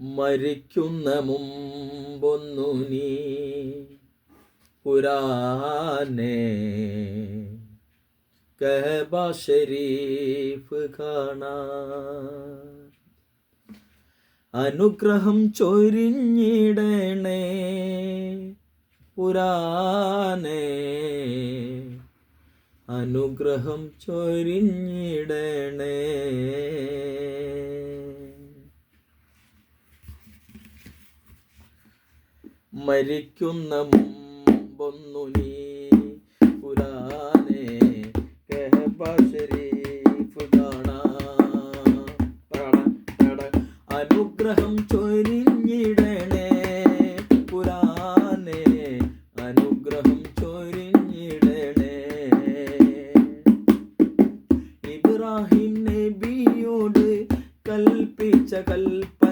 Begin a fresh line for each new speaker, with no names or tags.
മരിക്കുന്ന മുമ്പൊന്നു നീ പുരാനെ. കഹബ ഷരീഫ് കാണാൻ. അനുഗ്രഹം ചൊരിഞ്ഞിടണേ പുരാനെ. അനുഗ്രഹം ചൊരിഞ്ഞിടണേ മരിക്കുന്ന മുമ്പൊന്നു നീ പുരാനേ അനുഗ്രഹം ചൊരിഞ്ഞിടണേ പുരാനേ അനുഗ്രഹം ചൊരിഞ്ഞിടണേ. ഇബ്രാഹിം നബിയോട് കൽപ്പിച്ച കൽപ്പന